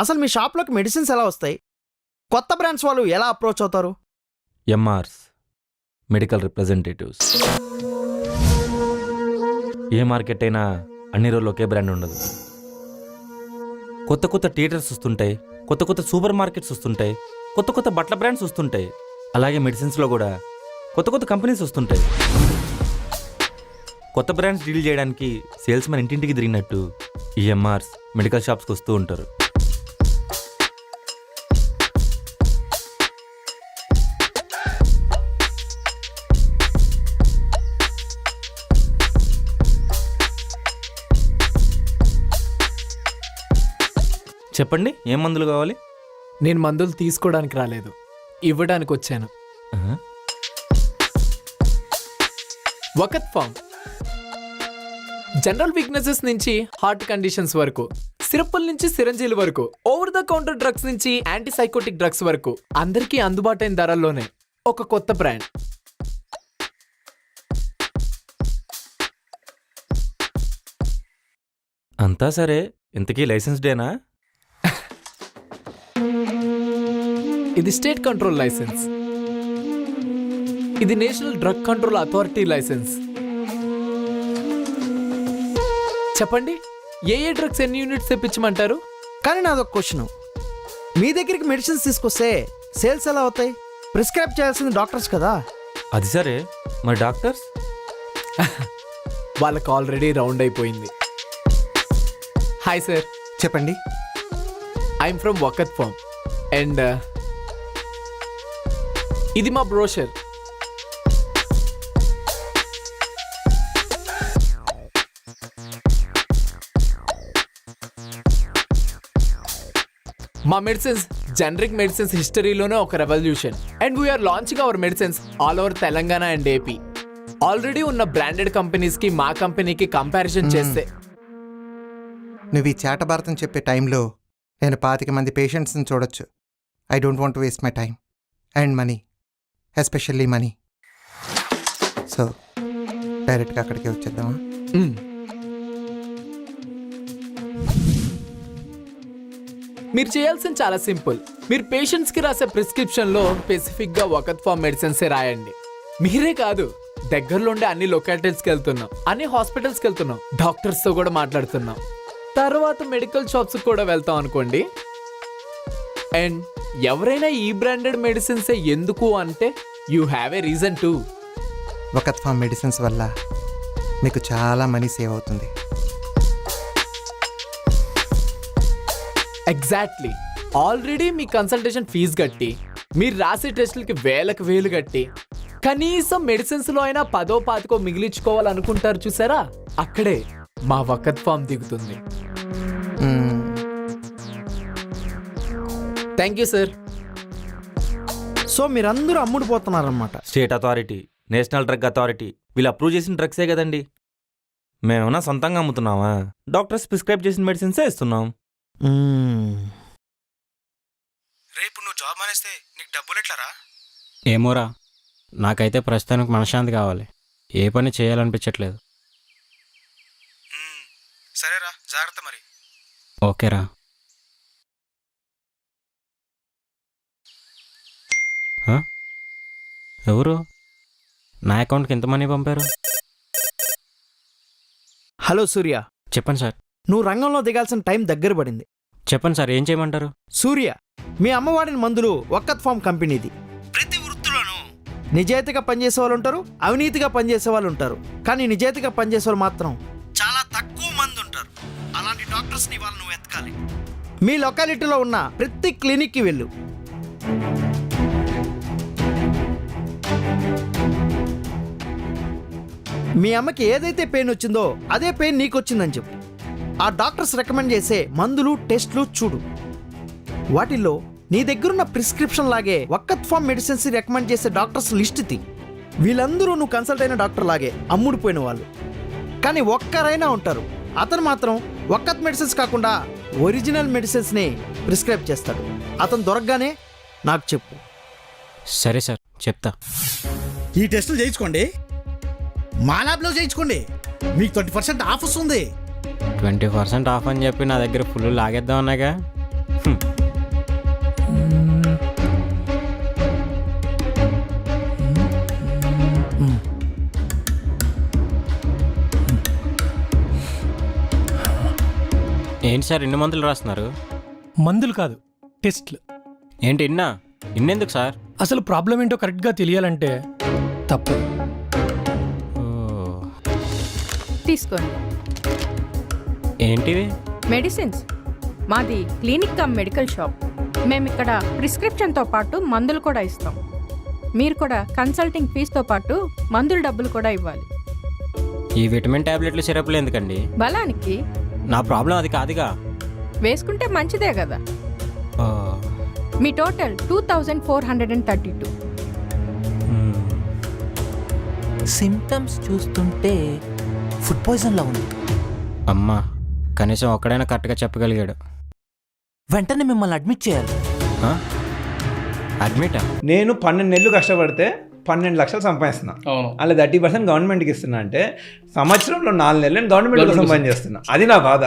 అసలు మీ షాప్లోకి మెడిసిన్స్ ఎలా వస్తాయి? కొత్త బ్రాండ్స్ వాళ్ళు ఎలా అప్రోచ్ అవుతారు? MRs medical representatives. ఏ మార్కెట్ అయినా అన్ని రోజులు ఒకే బ్రాండ్ ఉండదు. కొత్త కొత్త థియేటర్స్ వస్తుంటాయి కొత్త కొత్త సూపర్ మార్కెట్స్ వస్తుంటాయి కొత్త కొత్త బట్టల బ్రాండ్స్ వస్తుంటాయి. అలాగే మెడిసిన్స్లో కూడా కొత్త కొత్త కంపెనీస్ వస్తుంటాయి. కొత్త బ్రాండ్స్ డీల్ చేయడానికి సేల్స్ మన ఇంటింటికి తిరిగినట్టు ఈ ఎంఆర్స్ మెడికల్ షాప్స్కి వస్తూ ఉంటారు. చెప్పండి ఏం మందులు కావాలి? నేను మందులు తీసుకోవడానికి రాలేదు. ఇవ్వడానికి వచ్చాను. వకత్ ఫామ్. జనరల్ వీక్నెసెస్ నుంచి హార్ట్ కండిషన్స్ వరకు సిరప్పుల నుంచి సిరంజీల వరకు ఓవర్ ద కౌంటర్ డ్రగ్స్ నుంచి యాంటీసైకోటిక్ డ్రగ్స్ వరకు అందరికీ అందుబాటైన ధరల్లోనే ఒక కొత్త బ్రాండ్. అంతా సరే ఇంతకీ లైసెన్స్డేనా ఇది స్టేట్ కంట్రోల్ లైసెన్స్ ఇది national drug control authority licence చెప్పండి ఏ ఏ డ్రగ్స్ ఎన్ని యూనిట్స్ తెప్పించమంటారు? కానీ నాదొక క్వశ్చన్ మీ దగ్గరికి మెడిసిన్స్ తీసుకొస్తే సేల్స్ ఎలా అవుతాయి? ప్రిస్క్రైబ్ చేయాల్సింది డాక్టర్స్ కదా. అది సరే మరి డాక్టర్స్ వాళ్ళకి ఆల్రెడీ రౌండ్ అయిపోయింది. హాయ్ సార్ చెప్పండి. I'm from Vakat pharm and ఇది మా బ్రోషర్ మా మెడిసిన్స్ జనరిక్ మెడిసిన్స్ హిస్టరీలోనే ఒక revolution and we're launching our medicines all over Telangana and AP already ఉన్న బ్రాండెడ్ కంపెనీస్కి మా కంపెనీకి కంపారిజన్ చేస్తే. నువ్వు ఈ చేట భారతం చెప్పే టైంలో నేను పాతిక మంది పేషెంట్స్ని చూడొచ్చు. I don't want waste my time and money especially money. So డైరెక్ట్గా అక్కడికి వచ్చేద్దామా? మీరు చేయాల్సింది చాలా సింపుల్. మీరు పేషెంట్స్కి రాసే ప్రిస్క్రిప్షన్లో స్పెసిఫిక్గా వకత్ ఫామ్ మెడిసిన్స్ రాయండి. మీరే కాదు దగ్గరలో ఉండే అన్ని లొకాలిటీస్కి వెళ్తున్నాం. అన్ని హాస్పిటల్స్కి వెళ్తున్నాం. డాక్టర్స్తో కూడా మాట్లాడుతున్నాం. తర్వాత మెడికల్ షాప్స్ కూడా వెళ్తాం అనుకోండి. అండ్ ఎవరైనా ఈ బ్రాండెడ్ మెడిసిన్స్ ఎందుకు అంటే you have a reason to Vakat pharm medicines వల్ల మీకు చాలా మనీ సేవ్ అవుతుంది. ఎగ్జాక్ట్లీ ఆల్రెడీ మీ కన్సల్టేషన్ ఫీజు కట్టి మీరు రాసే టెస్టులకి వేలకు వేలు కట్టి కనీసం మెడిసిన్స్లో అయినా పదో పాతికో మిగిలించుకోవాలనుకుంటారు చూసారా? అక్కడే మా వకత్ ఫామ్ దిగుతుంది. థ్యాంక్ యూ సార్ సో మీరందరూ అమ్ముడుపోతున్నారనమాట state authority national drug authority వీళ్ళు అప్రూవ్ చేసిన డ్రగ్సే కదండి. మేమన్నా సొంతంగా అమ్ముతున్నావా డాక్టర్స్ ప్రిస్క్రైబ్ చేసిన మెడిసిన్సే ఇస్తున్నాం. రేపు నువ్వు జాబ్ మానేస్తే నీకు డబ్బులు ఎట్లారా? ఏమోరా నాకైతే ప్రస్తుతానికి మనశ్శాంతి కావాలి. ఏ పని చేయాలనిపించట్లేదు. సరేరా జాగ్రత్త మరి. ఓకేరా. ఎవరు? నా అకౌంట్కి ఎంత మనీ పంపారు? హలో సూర్య. చెప్పండి సార్. నువ్వు రంగంలో దిగాల్సిన టైం దగ్గర పడింది. చెప్పండి సార్ ఏం చేయమంటారు? సూర్య మీ అమ్మ వాడిన మందులు వక్కత్ ఫామ్ కంపెనీది. ప్రతి వృత్తిలోనూ. నిజాయితీగా పనిచేసే వాళ్ళు ఉంటారు అవినీతిగా పనిచేసే వాళ్ళు ఉంటారు. కానీ నిజాయితీగా పనిచేసే వాళ్ళు మాత్రం చాలా తక్కువ మంది ఉంటారు. అలాంటి డాక్టర్స్ని వాళ్ళు నువ్వు ఎతకాలి మీ లొకాలిటీలో ఉన్న ప్రతి క్లినిక్కి వెళ్ళు. మీ అమ్మకి ఏదైతే పెయిన్ వచ్చిందో అదే పెయిన్ నీకు వచ్చిందని చెప్పు. ఆ డాక్టర్స్ రికమెండ్ చేసే మందులు టెస్ట్లు చూడు. వాటిల్లో నీ దగ్గరున్న ప్రిస్క్రిప్షన్ లాగే వక్కత్ ఫామ్ మెడిసిన్స్ రికమెండ్ చేసే డాక్టర్స్ లిస్ట్ తి. వీళ్ళందరూ నువ్వు కన్సల్ట్ అయిన డాక్టర్ లాగే అమ్ముడుపోయిన వాళ్ళు. కానీ ఒక్కరైనా ఉంటారు. అతను మాత్రం వక్కత్ మెడిసిన్స్ కాకుండా ఒరిజినల్ మెడిసిన్స్ని ప్రిస్క్రైబ్ చేస్తాడు. అతను దొరకగానే నాకు చెప్పు. సరే సార్ చెప్తా. ఈ టెస్టులు చేయించుకోండి. మా ల్యాబ్లో చేయించుకోండి. మీకు ట్వంటీ పర్సెంట్ ఆఫ్ వస్తుంది. ట్వంటీ పర్సెంట్ ఆఫ్ అని చెప్పి నా దగ్గర ఫుల్ లాగేద్దాం అన్నాగా. ఏంటి సార్ ఎన్ని మందులు రాస్తున్నారు? మందులు కాదు టెస్ట్లు. ఏంటి ఇన్నా? ఇన్నెందుకు సార్? అసలు ప్రాబ్లం ఏంటో కరెక్ట్గా తెలియాలంటే తప్పదు తీసుకోండి. ఏంటివి? మెడిసిన్స్. మాది క్లినిక్ కమ్ మెడికల్ షాప్. మేము ఇక్కడ ప్రిస్క్రిప్షన్తో పాటు మందులు కూడా ఇస్తాం. మీరు కూడా కన్సల్టింగ్ ఫీజుతో పాటు మందుల డబ్బులు కూడా ఇవ్వాలి. ఈ విటమిన్ టాబ్లెట్లు సిరప్లు ఎందుకండి? బలానికి. నా ప్రాబ్లం అది కాదుగా. వేసుకుంటే మంచిదే కదా. ఓ, మీ total two thousand four hundred and thirty two. Hmm. Symptoms చూస్తుంటే ఫుడ్ పాయిజన్లా ఉంది. అమ్మా కనీసం ఒక్కడైనా కరెక్ట్గా చెప్పగలిగాడు. వెంటనే మిమ్మల్ని అడ్మిట్ చేయాలి? అడ్మిటా? నేను పన్నెండు నెలలు కష్టపడితే పన్నెండు లక్షలు సంపాదిస్తున్నా. అలా థర్టీ పర్సెంట్ గవర్నమెంట్కి ఇస్తున్నా అంటే సంవత్సరంలో నాలుగు నెలలు నేను గవర్నమెంట్ కోసం పనిచేస్తున్నా. అది నా బాధ.